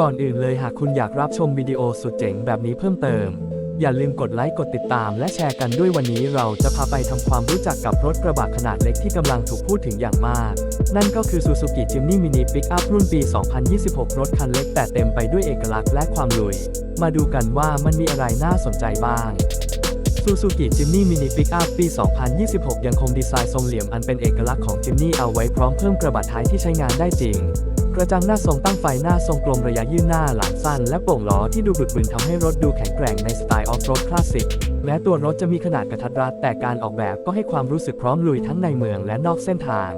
ก่อนอื่นเลยหากคุณอยากรับชมวิดีโอสุดเจ๋งแบบนี้เพิ่มเติม อย่าลืมกดไลค์กดติดตามและแชร์กันด้วยวันนี้เราจะพาไปทำความรู้จักกับรถกระบะขนาดเล็กที่กำลังถูกพูดถึงอย่างมาก นั่นก็คือ Suzuki Jimny Mini Pickup รุ่นปี 2026 รถคันเล็กแต่เต็มไปด้วยเอกลักษณ์และความลุย มาดูกันว่ามันมีอะไรน่าสนใจบ้าง Suzuki Jimny Mini Pickup ปี 2026 ยังคงดีไซน์ทรงเหลี่ยมอันเป็นเอกลักษณ์ของ Jimny เอาไว้พร้อมเพิ่มกระบะท้ายที่ใช้งานได้จริง กระจังหน้าทรงตั้งไฟหน้าทรงกลมระยะยื่นหน้าหลังสั้นและโป่งล้อที่ดูบึกบึนทำให้รถดูแข็งแกร่งในสไตล์ออฟโรดคลาสสิกแม้ตัวรถจะมีขนาดกระทัดรัดแต่การออกแบบก็ให้ความรู้สึกพร้อมลุยทั้งในเมืองและนอกเส้นทาง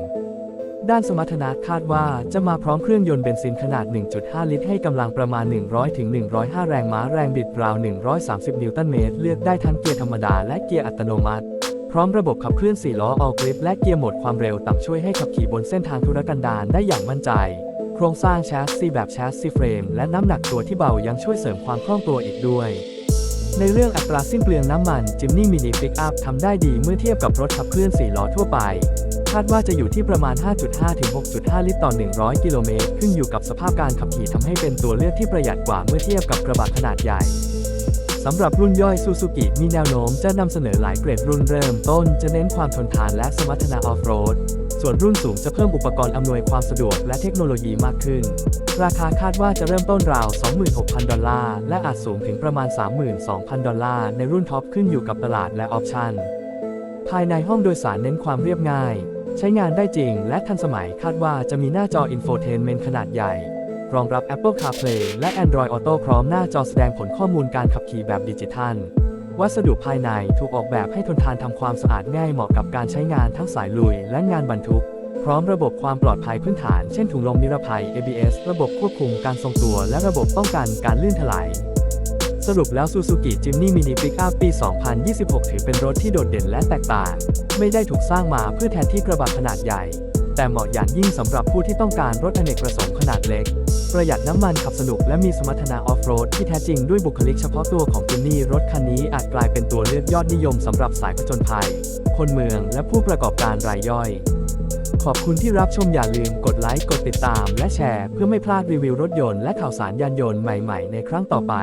ด้านสมรรถนะคาดว่าจะมาพร้อมเครื่องยนต์เบนซินขนาด 1.5 ลิตร ให้กำลังประมาณ 100ถึง105 แรงม้าแรงบิดราว 130 นิวตันเมตร เลือกได้ทั้งเกียร์ธรรมดาและเกียร์อัตโนมัติพร้อมระบบขับเคลื่อน4ล้อ All Grip และเกียร์โหมดความเร็วต่ำช่วยให้ขับขี่บนเส้นทางธุรกันดารได้อย่างมั่นใจ โครงสร้างแชสซีแบบแชสซีเฟรม และน้ำหนักตัวที่เบายังช่วยเสริมความคล่องตัวอีกด้วย ในเรื่องอัตราสิ้นเปลืองน้ำมัน Jimny Mini Pickup ทำได้ดีเมื่อเทียบกับรถขับเคลื่อน 4 ล้อทั่วไป คาดว่าจะอยู่ที่ประมาณ 5.5 ถึง 6.5 ลิตรต่อ 100 กิโลเมตร ขึ้นอยู่กับสภาพการขับขี่ทำให้เป็นตัวเลือกที่ประหยัดกว่าเมื่อเทียบกับกระบะขนาดใหญ่สำหรับรุ่นย่อย Suzuki มีแนวโน้มจะนำเสนอหลายเกรดรุ่นเริ่มต้นจะเน้นความทนทานและสมรรถนะออฟโรด ส่วนรุ่นสูงจะเพิ่มอุปกรณ์อำนวยความสะดวกและเทคโนโลยีมากขึ้น ราคาคาดว่าจะเริ่มต้นราว 26,000 ดอลลาร์ และอาจสูงถึงประมาณ 32,000 ดอลลาร์ ในรุ่นท็อปขึ้นอยู่กับตลาดและออปชั่น ภายในห้องโดยสารเน้นความเรียบง่าย ใช้งานได้จริง และทันสมัยคาดว่าจะมีหน้าจออินโฟเทนเมนต์ขนาดใหญ่ รองรับ Apple CarPlay และ Android Auto พร้อมหน้าจอแสดงผลข้อมูลการขับขี่แบบดิจิทัล วัสดุภายในถูกออกแบบให้ทนทานทำความสะอาดง่ายเหมาะกับการใช้งานทั้งสายลุยและงานบรรทุก พร้อมระบบความปลอดภัยพื้นฐาน เช่นถุงลมนิรภัย ABS ระบบควบคุมการทรงตัว และระบบป้องกันการลื่นถลายสรุปแล้ว Suzuki Jimny Mini Pickup ปี 2026 ถือเป็นรถที่โดดเด่นและแตกต่าง ไม่ได้ถูกสร้างมาเพื่อแทนที่กระบะขนาดใหญ่ แต่เหมาะอย่างยิ่งสำหรับผู้ที่ต้องการรถอเนกประสงค์ขนาดเล็ก ประหยัดน้ำมันขับสนุกและมีสมรรถนะออฟโรดที่แท้จริงด้วยบุคลิกเฉพาะตัวของจินนี่รถคันนี้อาจกลายเป็นตัวเลือกยอดนิยมสำหรับสายผจญภัย คนเมืองและผู้ประกอบการรายย่อย ขอบคุณที่รับชมอย่าลืมกดไลค์กดติดตาม และแชร์ เพื่อไม่พลาดรีวิวรถยนต์และข่าวสารยานยนต์ใหม่ๆ ในครั้งต่อไป